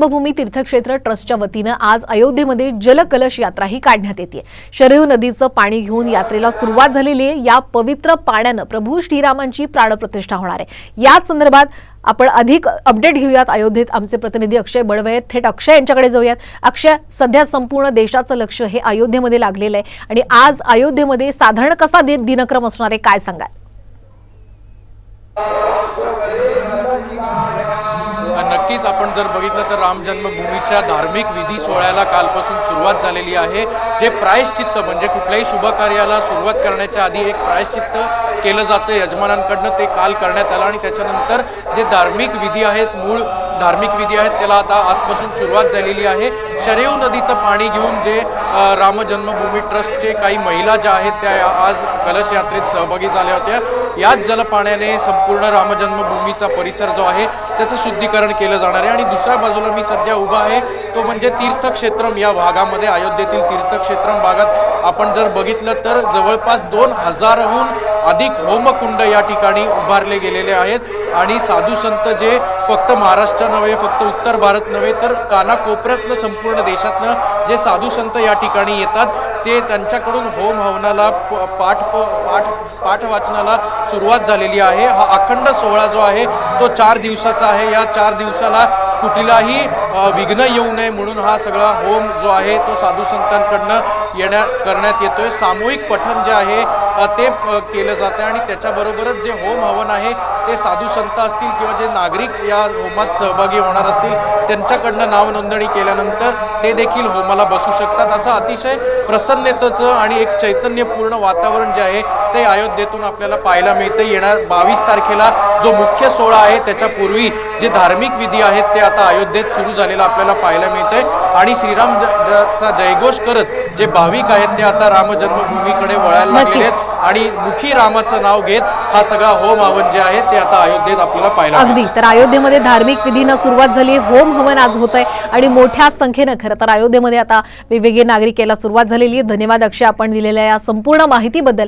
जन्मभूमी तीर्थक्षेत्र ट्रस्टच्या वतीनं आज अयोध्येमध्ये जलकलश यात्रा ही काढण्यात येते शरयू नदीचं पाणी घेऊन यात्रेला सुरुवात झालेली आहे. या पवित्र पाण्यानं प्रभू श्रीरामांची प्राणप्रतिष्ठा होणार आहे. याच संदर्भात आपण अधिक अपडेट घेऊयात. अयोध्येत आमचे प्रतिनिधी अक्षय बडवे थेट अक्षय यांच्याकडे जाऊयात. अक्षय सध्या संपूर्ण देशाचं लक्ष हे अयोध्येमध्ये लागलेलं आहे आणि आज अयोध्येमध्ये साधारण कसा दिनक्रम असणार आहे? काय सांगाल? नक्कीच आपण जर बघितलं तर राम जन्मभूमीच्या धार्मिक विधी सोहळ्याला कालपासून सुरुवात झालेली आहे. जे प्रायश्चित्त म्हणजे कुठल्याही शुभ कार्याला सुरुवात करण्याच्या आधी एक प्रायश्चित्त केलं जातं. यजमानांकडनं ते काल करण्यात आलं आणि त्याच्यानंतर जे धार्मिक विधी आहेत मूळ धार्मिक विधी आहेत त्याला आता आजपासून सुरुवात झालेली आहे. शरेव नदीचं पाणी घेऊन जे रामजन्मभूमी ट्रस्टचे काही महिला ज्या आहेत त्या या- आज कलश यात्रेत सहभागी झाल्या होत्या. याच जलपाण्याने संपूर्ण रामजन्मभूमीचा परिसर जो आहे त्याचं शुद्धीकरण केलं जाणार आहे. आणि दुसऱ्या बाजूला मी सध्या उभा आहे तो म्हणजे तीर्थक्षेत्रम. या भागामध्ये अयोध्येतील तीर्थक्षेत्रम भागात आपण जर बघितलं तर जवळपास दोन हजारहून अधिक होमकुंड या ठिकाणी उभारले गेलेले आहेत. आणि साधू संत जे फक्त महाराष्ट्र नव्हे फक्त उत्तर भारत नव्हे तर कानाकोपऱ्यातनं संपूर्ण देशातनं जे साधू संत या ठिकाणी येतात ते त्यांच्याकडून होम हवनाला प- पाठ प- पाठ पाठ वाचनाला सुरुवात झालेली आहे. हा अखंड सोहळा जो आहे तो चार दिवसाचा आहे. या चार दिवसाला कुठलाही विघ्न येऊ नये म्हणून हा सगळा होम जो आहे तो साधू संतांकडनं येण्या करण्यात येतोय. सामूहिक पठण जे आहे ते केलं जातं आणि त्याच्याबरोबरच जे होम हवन आहे ते साधू संत असतील किंवा जे नागरिक या होमात सहभागी होणार असतील त्यांच्याकडनं नाव नोंदणी केल्यानंतर ते देखील होमाला बसू शकतात. असं अतिशय प्रसन्नतेचं आणि एक चैतन्यपूर्ण वातावरण जे आहे ते अयोध्येतून आपल्याला पाहायला मिळतं. येणार बावीस तारखेला जो मुख्य सोहळा आहे त्याच्या पूर्वी जे धार्मिक विधी आहेत ते आता अयोध्येत सुरू झालेलं आपल्याला पाहायला मिळतंय. आणि श्रीराम चा जयघोष करत जे भाविक आहेत ते आता राम जन्मभूमीकडे वळायला लागलेले नक्कीच. आहेत आणि मुखी रामाचं नाव घेत हा सगळा होम हवन जे आहे ते आता अयोध्येत आपल्याला पाहायला मिळतं. अगदी तर अयोध्येमध्ये धार्मिक विधींना सुरुवात झाली. होम हवन आज होत आहे आणि मोठ्या संख्येनं खरं तर अयोध्येमध्ये आता वेगवेगळे नागरिक याला सुरुवात झालेली आहे. धन्यवाद अक्षय आपण दिलेल्या या संपूर्ण माहितीबद्दल.